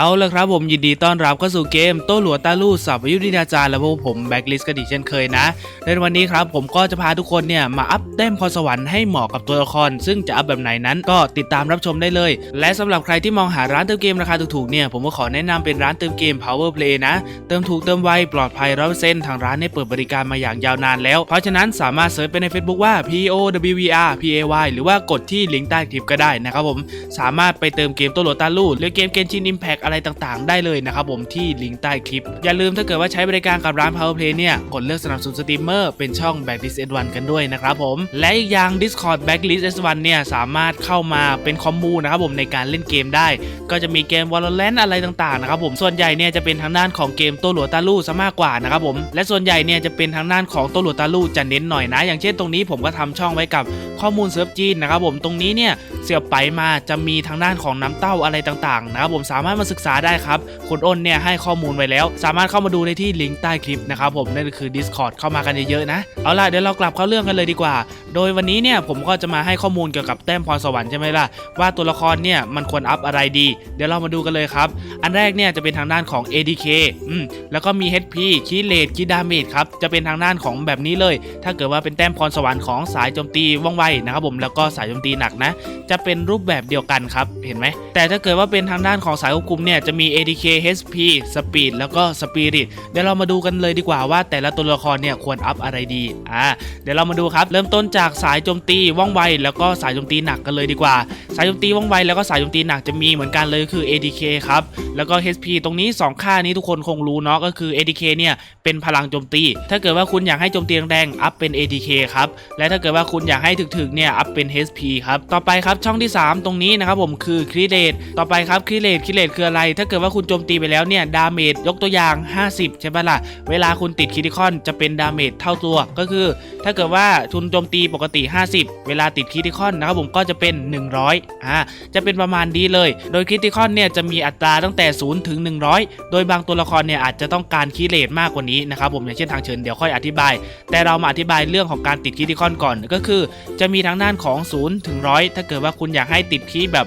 เอาละครับผมยินดีต้อนรับเข้าสู่เกมโต้หลัวตาลู่สับยุทธินาจารย์และพวกผมแบ็กลิสกันอีกเช่นเคยนะ ในวันนี้ครับผมก็จะพาทุกคนเนี่ยมาอัพแต้มพรสวรรค์ให้เหมาะกับตัวละคร ซึ่งจะอัพแบบไหนนั้นก็ติดตามรับชมได้เลย และสำหรับใครที่มองหาร้านเติมเกมราคาถูกๆเนี่ยผมก็ขอแนะนำเป็นร้านเติมเกม Power Play นะ เติมถูกเติมไวปลอดภัยร้อยเปอร์เซ็นต์ทางร้านได้เปิดบริการมาอย่างยาวนานแล้ว เพราะฉะนั้นสามารถเซิร์ชไปใน Facebook ว่า P O W V R P A Y หรือว่ากดที่ลิงก์ใต้คลิปก็ได้นะครับผมสามารถไปเติมเกมโต้หลัวตาลู่หรือเกมเกนชินอิมแพกอะไรต่างๆ ได้เลยนะครับผมที่ลิงก์ใต้คลิป อย่าลืมถ้าเกิดว่าใช้บริการกับร้าน Power Play เนี่ย กดเลือกสนับสนุนสตรีมเมอร์เป็นช่อง Backlist S1 กันด้วยนะครับผม และอีกอย่าง Discord Backlist S1 เนี่ยสามารถเข้ามาเป็นคอมมูนะครับผมในการเล่นเกมได้ ก็จะมีเกม Valorant อะไรต่างๆนะครับผมส่วนใหญ่เนี่ยจะเป็นทางด้านของเกมโต้หลัวตาลู่ซะมากกว่านะครับผมและส่วนใหญ่เนี่ยจะเป็นทางด้านของโต้หลัวตาลู่จะเน้นหน่อยนะ อย่างเช่นตรงนี้ผมก็ทำช่องไว้กับ ข้อมูลเซิร์ฟจีนนะครับผมตรงนี้เนี่ยเสียบไปมาจะมีทางด้านของน้ำเต้าอะไรต่างๆนะครับผมสามารถมาศึกษาได้ครับคุณอ้นเนี่ยให้ข้อมูลไว้แล้ว สามารถเข้ามาดูได้ที่ลิงก์ใต้คลิปนะครับผมนั่นคือ Discord เข้ามากันเยอะๆนะเอาล่ะเดี๋ยวเรากลับเข้าเรื่องกันเลยดีกว่า โดยวันนี้เนี่ยผมก็จะมาให้ข้อมูลเกี่ยวกับแต้มพรสวรรค์ใช่ไหมล่ะว่าตัวละครเนี่ยมันควรอัพอะไรดี เดี๋ยวเรามาดูกันเลยครับอันแรกเนี่ยจะเป็นทางด้านของ ADK อืมแล้วก็มี HP คีเลดคีดาเมจครับจะเป็นทางด้านของแบบนี้เลย ถ้าเกิดว่าเป็นแต้มพรสวรรค์ของสายโจมตีว่องไวนะครับผมแล้วก็สายโจมตีหนักนะ จะเป็นรูปแบบเดียวกันครับ เห็นไหม แต่ถ้าเกิดว่าเป็นทางด้านของสายควบคุมเนี่ยจะมี ADK HP Speed แล้วก็ Spirit เดี๋ยวเรามาดูกันเลยดีกว่าว่าแต่ละตัวละครเนี่ยควรอัพอะไรดีอ่าเดี๋ยวเรามาดูครับ เริ่มต้นจากสายโจมตีว่องไวแล้วก็สายโจมตีหนักกันเลยดีกว่า สายโจมตีว่องไวแล้วก็สายโจมตีหนักจะมีเหมือนกันเลยคือ ADK ครับแล้วก็ HP ตรงนี้ 2 ค่านี้ทุกคนคงรู้เนาะก็คือ ADK เนี่ยเป็นพลังโจมตี ถ้าเกิดว่าคุณอยากให้โจมตีแรงๆอัพเป็น ADK ครับและถ้าเกิดว่าคุณอยากให้ถึกๆเนี่ยอัพเป็น HP ครับต่อไปครับช่องที่ 3 ตรงนี้นะครับผมคือคริเลตต่อไปครับคริเลตคริเลตคืออะไร ถ้าเกิดว่าคุณโจมตีไปแล้วเนี่ยดาเมจยกตัวอย่าง 50 ใช่ปะล่ะ เวลาคุณติดคริติคอนจะเป็นดาเมจเท่าตัวก็คือ ถ้าเกิดว่าคุณโจมตีปกติ 50 เวลาติดคริติคอนนะครับผมก็จะเป็น 100อ่าจะเป็นประมาณนี้เลย โดยคริติคอนเนี่ยจะมีอัตราตั้งแต่ 0 ถึง 100 โดยบางตัวละครเนี่ยอาจจะต้องการคิเลตมากกว่านี้นะครับผมอย่างเช่นทางเชิญเดี๋ยวค่อยอธิบาย แต่เรามาอธิบายเรื่องของการติดคิติคอนก่อนก็คือจะมีทางด้านของ0ถึง100 ถ้าเกิดว่าคุณอยากให้ติดคีแบบ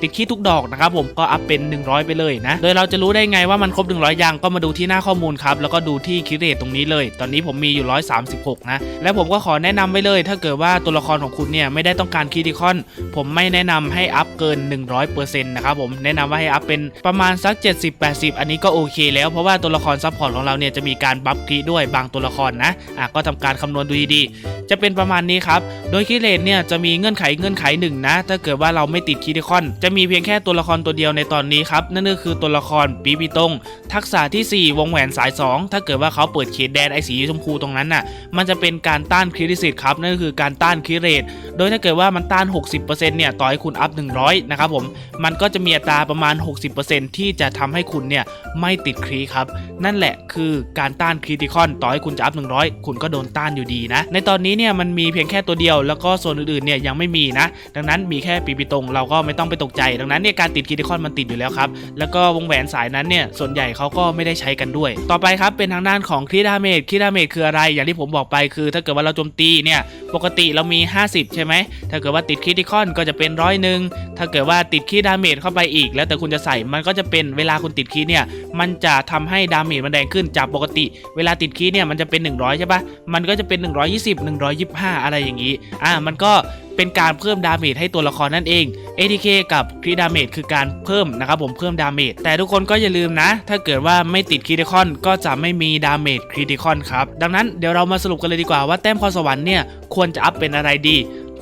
ติดคีทุกดอกนะครับผมก็อัพเป็น 100 ไปเลยนะ โดยเราจะรู้ได้ไงว่ามันครบ 100 ยังก็มาดูที่หน้าข้อมูลครับ แล้วก็ดูที่คิเรตตรงนี้เลย ตอนนี้ผมมีอยู่ 136 นะ และผมก็ขอแนะนำไว้เลย ถ้าเกิดว่าตัวละครของคุณเนี่ยไม่ได้ต้องการคิติคอน ผมไม่แนะนำให้อัพเกิน 100%นะครับผมแนะนำว่าให้อัพเป็นประมาณสัก 70-80 อันนี้ก็โอเค แล้วเพราะว่าตัวละครซัพพอร์ตของเราเนี่ยจะมีการบัฟคีด้วยบางตัวละครนะอะก็ทำการคำนวณดูดีๆจะเป็นประมาณนี้ครับโดยคิเลตเนี่ยจะมีเงื่อนไขเงื่อนไขหนึ่งนะ ถ้าเกิดว่าเราไม่ติดคิติคอน จะมีเพียงแค่ตัวละครตัวเดียวในตอนนี้ครับ นั่นก็คือตัวละครปีปีตงทักษะทีสี่ 4 วงแหวนสาย 2 ถ้าเกิดว่าเขาเปิดเขตแดนไอสีชมพูตรงนั้นน่ะมันจะเป็นการต้านคริติสิตครับ นั่นก็คือการต้านคิเรตโดยถ้าเกิดว่ามันต้าน 60%เนี่ยต่อให้คุณอัพ 100 นะครับผมมันก็จะมีอัตราประมาณ 60%ที่จะทำให้คุณเนี่ยไม่ติดครีครับนั่นแหละคือการต้านคริติคอน ต่อให้คุณจะอัพ 100 คุณก็โดนต้านอยู่ดีนะในตอนนี้เนี่ยมันมีเพียงแค่ตัวเดียวแล้วก็โซนอื่นๆเนี่ยยังไม่มีนะ ดังนั้นมีแค่ปีปีตรงเราก็ไม่ต้องไปตกใจ ดังนั้นเนี่ยการติดคริติคอนมันติดอยู่แล้วครับ แล้วก็วงแหวนสายนั้นเนี่ยส่วนใหญ่เขาก็ไม่ได้ใช้กันด้วย ต่อไปครับเป็นทางด้านของคริดาเมจคริดาเมจคืออะไร อย่างที่ผมบอกไปคือ ถ้าเกิดว่าเราโจมตีเนี่ยปกติเรามี 50 ใช่ไหมถ้าเกิดว่าติดคริติคอนก็จะเป็นร้อยหนึ่งถ้าเกิดว่าติดคริดาเมจเข้าไปอีก แล้วแต่คุณจะใส่มันก็จะเป็นเวลาคุณติดคริเนี่ย มันจะทำให้ดาเมจมันแดงขึ้นจากปกติ เวลาติดคริเนี่ยมันจะเป็น 100 ใช่ปะมันก็จะเป็น 120 125 อะไรอย่างนี้ อ่า มันก็เป็นการเพิ่มดาเมจให้ตัวละครนั่นเอง ATK กับคริดาเมจคือการเพิ่มนะครับผมเพิ่มดาเมจแต่ทุกคนก็อย่าลืมนะ ถ้าเกิดว่าไม่ติดคริติคอนก็จะไม่มีดาเมจคริติคอนครับ ดังนั้นเดี๋ยวเรามาสรุปกันเลยดีกว่าว่าแต้มพรสวรรค์เนี่ยควรจะอัพเป็นอะไรดี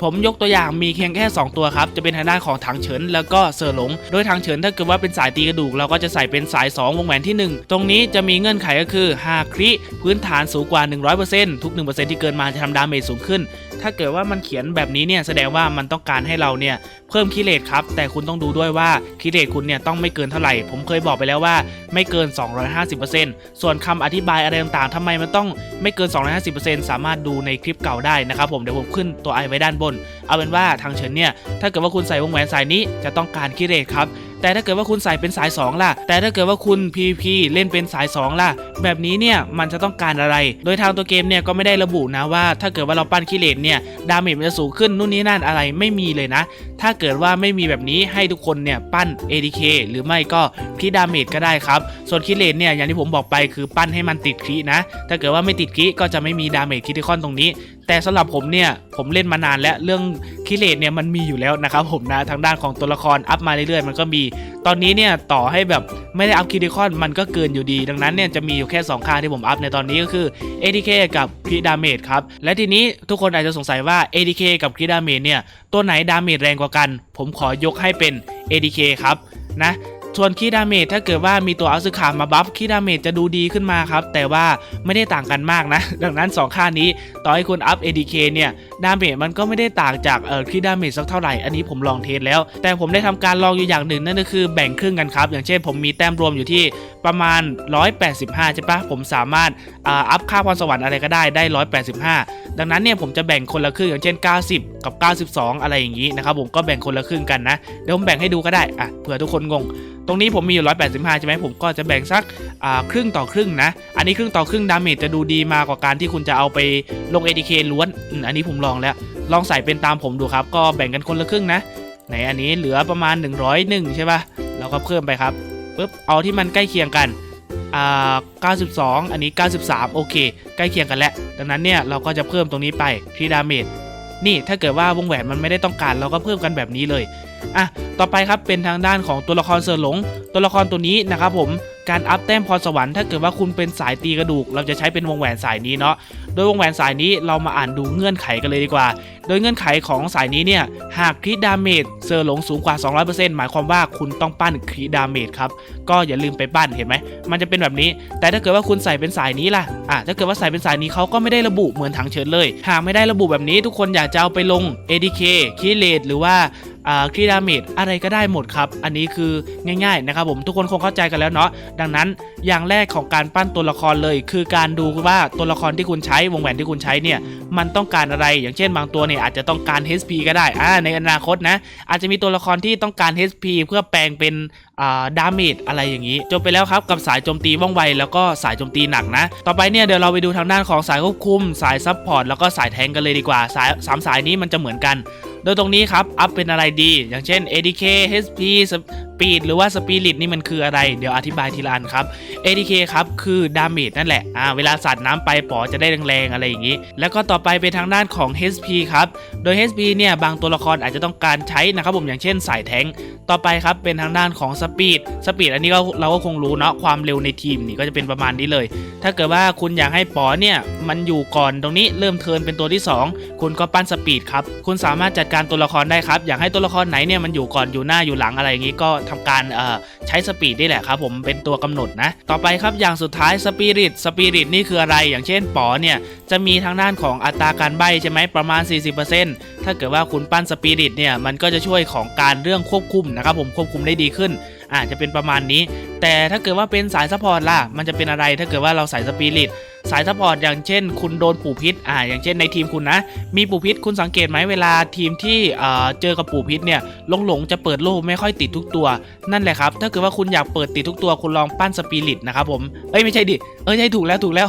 ผมยกตัวอย่างมีเพียงแค่ 2 ตัวครับ จะเป็นทางด้านของถังเฉินแล้วก็เซอร์หลง โดยถังเฉินถ้าเกิดว่าเป็นสายตีกระดูกเราก็จะใส่เป็นสาย 2 วงแหวนที่ 1 ตรงนี้จะมีเงื่อนไขก็คือหากคริพื้นฐานสูงกว่า 100%ทุก 1%ที่เกินมาจะทำดาเมจสูงขึ้น ถ้าเกิดว่ามันเขียนแบบนี้เนี่ยแสดงว่ามันต้องการให้เราเนี่ยเพิ่มคิเลตครับ แต่คุณต้องดูด้วยว่าคิเลตคุณเนี่ยต้องไม่เกินเท่าไหร่ ผมเคยบอกไปแล้วว่าไม่เกิน 250%ส่วนคำอธิบายอะไรต่างๆทำไมมันต้องไม่เกิน 250%สามารถดูในคลิปเก่าได้นะครับผมเดี๋ยวผมขึ้นตัวไอไว้ด้านบน เอาเป็นว่าทางเฉินเนี่ยถ้าเกิดว่าคุณใส่วงแหวนสายนี้จะต้องการคิเลตครับ แต่ถ้าเกิดว่าคุณใส่เป็นสาย 2 ล่ะ แต่ถ้าเกิดว่าคุณ PVP เล่นเป็นสาย 2 ล่ะ แบบนี้เนี่ยมันจะต้องการอะไร โดยทางตัวเกมเนี่ยก็ไม่ได้ระบุนะว่า ถ้าเกิดว่าเราปั้นคิเลนเนี่ยดาเมจมันจะสูงขึ้นนู่นนี่นั่นอะไรไม่มีเลยนะ ถ้าเกิดว่าไม่มีแบบนี้ให้ทุกคนเนี่ยปั้น ADK หรือไม่ก็คีดาเมจก็ได้ครับ ส่วนคิเลนเนี่ยอย่างที่ผมบอกไปคือปั้นให้มันติดคีนะ ถ้าเกิดว่าไม่ติดคีก็จะไม่มีดาเมจคิติคอนตรงนี้ แต่สำหรับผมเนี่ยผมเล่นมานานแล้วเรื่องคิเลนเนี่ยมันมีอยู่แล้วนะครับผมนะทางด้านของตัวละครอัพมาเรื่อยๆมันก็มี ตอนนี้เนี่ยต่อให้แบบไม่ได้อัพคิติคอนมันก็เกินอยู่ดี ดังนั้นเนี่ยจะมีอยู่แค่ 2 ค่าที่ผมอัพในตอนนี้ก็คือ ADK กับคีดาเมจครับ และทีนี้ทุกคนอาจจะสงสัยว่า ADK กับคีดาเมจเนี่ยตัวไหนดาเมจแรงกว่ากัน ผมขอยกให้เป็น ADK ครับนะ ส่วนคีดาเมจถ้าเกิดว่ามีตัวอัลซึคามาบัฟคีดาเมจจะดูดีขึ้นมาครับ แต่ว่าไม่ได้ต่างกันมากนะ ดังนั้น 2 ค่านี้ ต่อให้คุณอัพ ADK เนี่ย ดาเมจมันก็ไม่ได้ต่างจากเอ่อคีดาเมจสักเท่าไหร่ อันนี้ผมลองเทสแล้ว แต่ผมได้ทำการลองอยู่อย่างหนึ่งนั่นก็คือแบ่งครึ่งกันครับ อย่างเช่นผมมีแต้มรวมอยู่ที่ประมาณ 185 ใช่ปะผมสามารถอ่าอัพค่าพรสวรรค์อะไรก็ได้ได้ 185 ดังนั้นเนี่ยผมจะแบ่งคนละครึ่งอย่างเช่น 90 กับ 92 อะไรอย่างนี้นะครับผมก็แบ่งคนละครึ่งกันนะเดี๋ยวผมแบ่งให้ดูก็ได้อะเผื่อทุกคนงงตรงนี้ผมมีอยู่ 185 ใช่ไหมผมก็จะแบ่งสักครึ่งต่อครึ่งนะ อันนี้ครึ่งต่อครึ่งดาเมจจะดูดีมากกว่าการที่คุณจะเอาไปลง ADK ล้วน อันนี้ผมลองแล้ว ลองใส่เป็นตามผมดูครับ ก็แบ่งกันคนละครึ่งนะไหนอันนี้เหลือประมาณ 101 ใช่ปะเราก็เพิ่มไปครับปุ๊บ เอาที่มันใกล้เคียงกันอ่า92 อันนี้ 93 โอเค ใกล้เคียงกันแล้ว ดังนั้นเนี่ยเราก็จะเพิ่มตรงนี้ไปที่ดาเมจ นี่ถ้าเกิดว่าวงแหวนมันไม่ได้ต้องการเราก็เพิ่มกันแบบนี้เลย อะต่อไปครับเป็นทางด้านของตัวละครเซอร์หลง ตัวละครตัวนี้นะครับผมการอัพแต้มพรสวรรค์ถ้าเกิดว่าคุณเป็นสายตีกระดูก เราจะใช้เป็นวงแหวนสายนี้เนาะโดยวงแหวนสายนี้เรามาอ่านดูเงื่อนไขกันเลยดีกว่า โดยเงื่อนไขของสายนี้เนี่ย หากคริดาเมจเซอร์หลงสูงกว่า 200%หมายความว่าคุณต้องปั้นคริดาเมจครับ ก็อย่าลืมไปปั้นเห็นไหม มันจะเป็นแบบนี้ แต่ถ้าเกิดว่าคุณใส่เป็นสายนี้ล่ะ อะ ถ้าเกิดว่าใส่เป็นสายนี้เขาก็ไม่ได้ระบุเหมือนถังเฉินเลย หากไม่ได้ระบุแบบนี้ทุกคนอยากจะเอาไปลง ADK คีเลดหรือว่าอ่าครีดาเมจอะไรก็ได้หมดครับ อันนี้คือง่ายๆนะครับผมทุกคนคงเข้าใจกันแล้วเนาะดังนั้นอย่างแรกของการปั้นตัวละครเลย คือการดูว่าตัวละครที่คุณใช้วงแหวนที่คุณใช้เนี่ยมันต้องการอะไรอย่างเช่นบางตัวเนี่ยอาจจะต้องการ HP ก็ได้อ่าในอนาคตนะอาจจะมีตัวละครที่ต้องการ HP เพื่อแปลงเป็นอ่าดาเมจอะไรอย่างนี้ จบไปแล้วครับกับสายโจมตีว่องไวแล้วก็สายโจมตีหนักนะ ต่อไปเนี่ยเดี๋ยวเราไปดูทางด้านของสายควบคุม สายซับพอร์ตแล้วก็สายแทงกันเลยดีกว่าสายสามสายนี้มันจะเหมือนกัน โดยตรงนี้ครับอัพเป็นอะไรดี อย่างเช่น ADK HP Speed หรือว่า Spirit นี่มันคืออะไร เดี๋ยวอธิบายทีละอันครับ ADK ครับคือดาเมจนั่นแหละอ่าเวลาสาดน้ำไปปอจะได้แรงๆอะไรอย่างนี้ แล้วก็ต่อไปเป็นทางด้านของ HP ครับ โดย HP เนี่ยบางตัวละครอาจจะต้องการใช้นะครับผมอย่างเช่นสายแทงต่อไปครับเป็นทางด้านของ Speed Speed อันนี้ก็เราก็คงรู้เนาะความเร็วในทีมนี่ก็จะเป็นประมาณนี้เลย ถ้าเกิดว่าคุณอยากให้ปอเนี่ยมันอยู่ก่อนตรงนี้เริ่มเทินเป็นตัวที่ 2 คุณก็ปั้นสปีดครับคุณสามารถจัดการตัวละครได้ครับอยากให้ตัวละครไหนเนี่ยมันอยู่ก่อนอยู่หน้าอยู่หลังอะไรอย่างนี้ก็ทำการใช้สปีดนี่แหละครับผมเป็นตัวกำหนดนะ ต่อไปครับอย่างสุดท้ายสปิริตสปิริตนี่คืออะไร อย่างเช่นปอเนี่ยจะมีทางด้านของอัตราการใบใช่ไหมประมาณ 40%ถ้าเกิดว่าคุณปั้นสปิริตเนี่ยมันก็จะช่วยของการเรื่องควบคุมนะครับผมควบคุมได้ดีขึ้นอาจจะเป็นประมาณนี้ แต่ถ้าเกิดว่าเป็นสายซัพพอร์ตล่ะมันจะเป็นอะไรถ้าเกิดว่าเราใส่สปิริต สายซัพพอร์ตอย่างเช่น คุณโดนปู่พิษอ่าอย่างเช่นในทีมคุณนะ มีปู่พิษคุณสังเกตไหมเวลาทีมที่เอ่อเจอกับปู่พิษเนี่ยหลงหลงจะเปิดโล่ไม่ค่อยติดทุกตัว นั่นแหละครับ ถ้าเกิดว่าคุณอยากเปิดติดทุกตัวคุณลองปั้นสปิริตนะครับผมเอ้ยไม่ใช่ดิเอ้ยใช่ถูกแล้วถูกแล้ว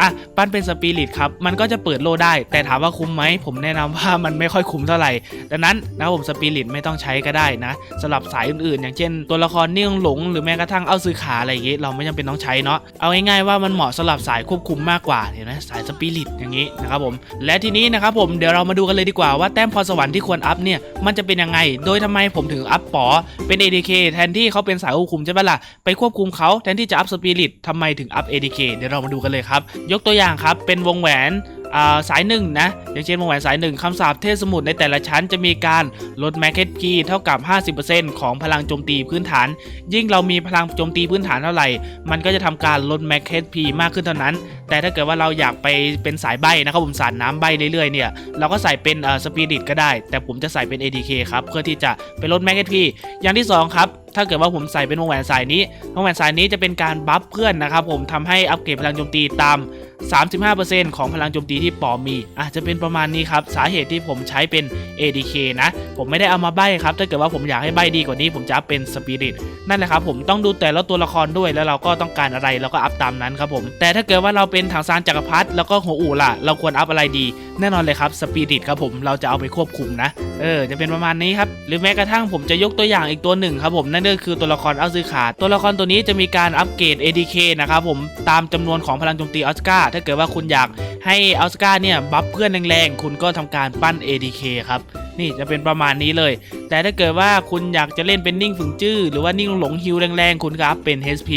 อะปั้นเป็นสปิริตครับมันก็จะเปิดโล่ได้ แต่ถามว่าคุ้มไหมผมแนะนำว่ามันไม่ค่อยคุ้มเท่าไหร่ดังนั้นนะผมสปิริตไม่ต้องใช้ก็ได้นะสำหรับสายอื่นๆ อย่างเช่น ตัวละครนี่หลงหรือแม้กระทั่งเอาซื้อขาอะไรอย่างงี้เราไม่จำเป็นต้องใช้เนาะเอาง่ายๆว่ามันเหมาะสำหรับสายควบคุมมากกว่าเห็นไหมสายสปิริตอย่างนี้นะครับผมและทีนี้นะครับผมเดี๋ยวเรามาดูกันเลยดีกว่าว่าแต้มพรสวรรค์ที่ควรอัพเนี่ยมันจะเป็นยังไง โดยทำไมผมถึงอัพปอเป็น ADK แทนที่เขาเป็นสายควบคุมใช่ไหมล่ะไปควบคุมเขาแทนที่จะอัพสปิริตทำไมถึงอัพ ADK เดี๋ยวเรามาดูกันเลยครับยกตัวอย่างครับเป็นวงแหวน สายหนึ่งนะอย่างเช่นวงแหวนสายหนึ่งคำสาปเทพสมุทรในแต่ละชั้นจะมีการลดแมคเก็ตพีเท่ากับ 50%ของพลังโจมตีพื้นฐาน ยิ่งเรามีพลังโจมตีพื้นฐานเท่าไหร่ มันก็จะทำการลดแมคเก็ตพีมากขึ้นเท่านั้น แต่ถ้าเกิดว่าเราอยากไปเป็นสายใบนะครับผมสาดน้ำใบเรื่อยๆเนี่ยเราก็ใส่เป็นสปีดิตก็ได้ แต่ผมจะใส่เป็น ADK ครับเพื่อที่จะไปลดแมคเก็ตพีอย่างที่สองครับถ้าเกิดว่าผมใส่เป็นวงแหวนสายนี้วงแหวนสายนี้จะเป็นการบัฟเพื่อนนะครับผมทำให้อัปเกรดพลังโจมตีตาม 35%ของพลังโจมตีที่ปอมีอาจจะเป็นประมาณนี้ครับ สาเหตุที่ผมใช้เป็น ADK นะ ผมไม่ได้เอามาใบ้ครับ ถ้าเกิดว่าผมอยากให้ใบ้ดีกว่านี้ ผมจะเป็นสปิริตนั่นแหละครับผมต้องดูแต่ละตัวละครด้วยแล้วเราก็ต้องการอะไรเราก็อัพตามนั้นครับผม แต่ถ้าเกิดว่าเราเป็นถังซานจักรพรรดิแล้วก็หัวอู่ล่ะ เราควรอัพอะไรดี แน่นอนเลยครับสปีดิตครับผมเราจะเอาไปควบคุมนะเออจะเป็นประมาณนี้ครับหรือแม้กระทั่งผมจะยกตัวอย่างอีกตัวหนึ่งครับผมนั่นก็คือตัวละครอัลซึขาตัวละครตัวนี้จะมีการอัปเกรด ADK นะครับผมตามจำนวนของพลังโจมตีออสการ์ถ้าเกิดว่าคุณอยากให้ออสการ์เนี่ยบัฟเพื่อนแรงๆคุณก็ทำการปั้น ADK ครับ นี่จะเป็นประมาณนี้เลย แต่ถ้าเกิดว่าคุณอยากจะเล่นเป็นนิ่งฝึงจื้อหรือว่านิ่งหลงฮิวแรงๆคุณครับเป็น HP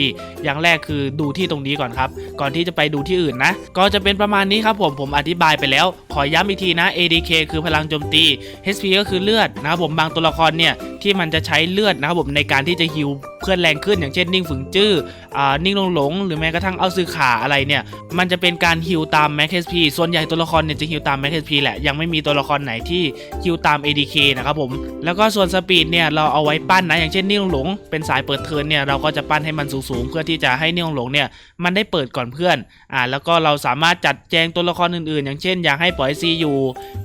อย่างแรกคือดูที่ตรงนี้ก่อนครับ ก่อนที่จะไปดูที่อื่นนะ ก็จะเป็นประมาณนี้ครับผมผมอธิบายไปแล้ว ขอย้ำอีกทีนะ ADK คือพลังโจมตี HP ก็คือเลือดนะครับผมบางตัวละครเนี่ยที่มันจะใช้เลือดนะครับผมในการที่จะฮิวเพื่อนแรงขึ้นอย่างเช่นนิ่งฝึงจื้ออ่านิ่งหลงหลงหรือแม้กระทั่งเอาซื้อขาอะไรเนี่ยมันจะเป็นการฮิวตาม Max HP ส่วนใหญ่ตัวละครเนี่ยจะฮิวตาม Max HP แหละยังไม่มีตัวละครไหนที่ฮิวตามาม ADK นะครับผม แล้วก็ส่วนสปีดเนี่ยเราเอาไว้ปั้นนะ อย่างเช่นนิ่งหลง เป็นสายเปิดเทิร์นเนี่ยเราก็จะปั้นให้มันสูงๆ เพื่อที่จะให้นิ่งหลงเนี่ยมันได้เปิดก่อนเพื่อน อ่าแล้วก็เราสามารถจัดแจงตัวละครอื่นๆ อย่างเช่น อยากให้ปล่อยซีอยู่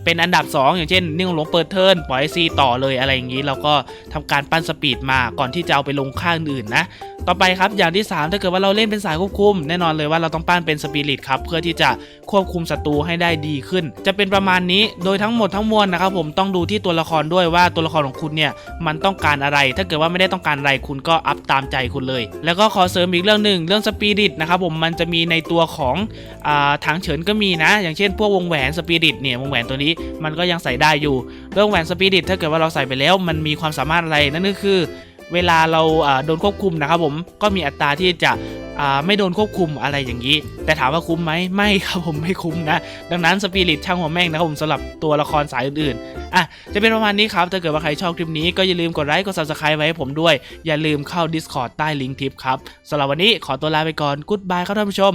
เป็นอันดับ 2 อย่างเช่น นิ่งหลงเปิดเทิร์นปล่อยซีต่อเลยอะไรอย่างนี้ เราก็ทำการปั้นสปีดมาก่อนที่จะเอาไปลงข้างอื่นนะ ต่อไปครับอย่างที่ 3 ถ้าเกิดว่าเราเล่นเป็นสายควบคุม แน่นอนเลยว่าเราต้องปั้นเป็นสปิริตครับเพื่อที่จะควบคุมศัตรูให้ได้ดีขึ้น จะเป็นประมาณนี้โดยทั้งหมดทั้งมวลนะครับผมต้องดูที่ตัวละครด้วยว่าตัวละครของคุณเนี่ยมันต้องการอะไร ถ้าเกิดว่าไม่ได้ต้องการอะไรคุณก็อัพตามใจคุณเลย แล้วก็ขอเสริมอีกเรื่องหนึ่งเรื่องสปิริตนะครับผมมันจะมีในตัวของอ่าทางเฉินก็มีนะ อย่างเช่น พวกวงแหวนสปิริตเนี่ยวงแหวนตัวนี้มันก็ยังใส่ได้อยู่เรื่องแหวนสปิริตถ้าเกิดว่าเราใส่ไปแล้ว มันมีความสามารถอะไรนั่นก็คือ เวลาเราโดนควบคุมนะครับผมก็มีอัตราที่จะไม่โดนควบคุมอะไรอย่างนี้ แต่ถามว่าคุ้มไหมไม่ครับผมไม่คุ้มนะ ดังนั้นสปิริตช่างหัวแม่งนะครับผมสำหรับตัวละครสายอื่นๆอะจะเป็นประมาณนี้ครับถ้าเกิดว่าใครชอบคลิปนี้ก็อย่าลืมกดไลค์กด subscribe ไว้ให้ผมด้วย อย่าลืมเข้า Discord ใต้ลิงก์ทิปครับสำหรับวันนี้ขอตัวลาไปก่อนกุ๊ดบายครับท่านผู้ชม